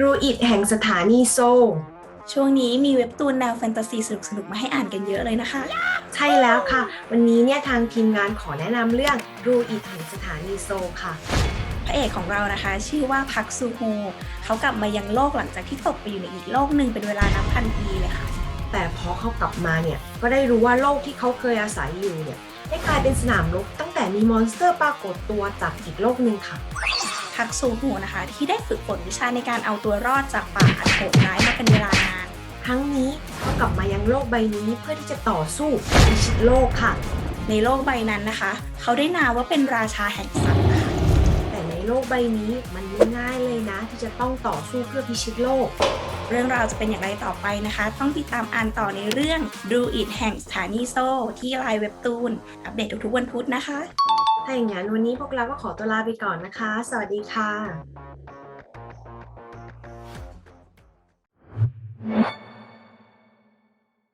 รูอิดแห่งสถานีโซลช่วงนี้มีเว็บตูนแนวแฟนตาซีสนุกๆมาให้อ่านกันเยอะเลยนะคะ ใช่แล้วค่ะ วันนี้เนี่ยทางทีมงานขอแนะนำเรื่องรูอิดแห่งสถานีโซลค่ะ พระเอกของเรานะคะ ชื่อว่าพักซูโฮเขากลับมายังโลกหลังจากที่ตกไปอยู่ในอีกโลกหนึ่งเป็นเวลานับพันปีเลยค่ะ แต่พอเขากลับมาเนี่ยก็ได้รู้ว่าโลกที่เขาเคยอาศัยอยู่เนี่ยได้กลายเป็นสนามรบตั้งแต่มีมอนสเตอร์ปรากฏตัวจากอีกโลกหนึ่งค่ะ พักซูโฮนะคะ ที่ได้ฝึกฝนวิชาในการเอาตัวรอดจากป่าอันโหดร้ายมาเป็นเวลานาน ครั้งนี้เขากลับมายังโลกใบนี้เพื่อที่จะต่อสู้พิชิตโลกค่ะ ในโลกใบนั้นนะคะ เขาได้นามว่าเป็นราชาแห่งสัตว์นะคะแต่ในโลกใบนี้มันไม่ง่ายเลยนะ ที่จะต้องต่อสู้เพื่อพิชิตโลก เรื่องราวจะเป็นอย่างไรต่อไปนะคะ ต้องติดตามอ่านต่อในเรื่องดูอิดแห่งสถานีโซที่ไลน์เว็บตูน อัปเดตทุกๆวันพุธนะคะ ถ้าอย่างนั้นวันนี้พวกเราก็ขอตัวลาไปก่อนนะคะ สวัสดีค่ะ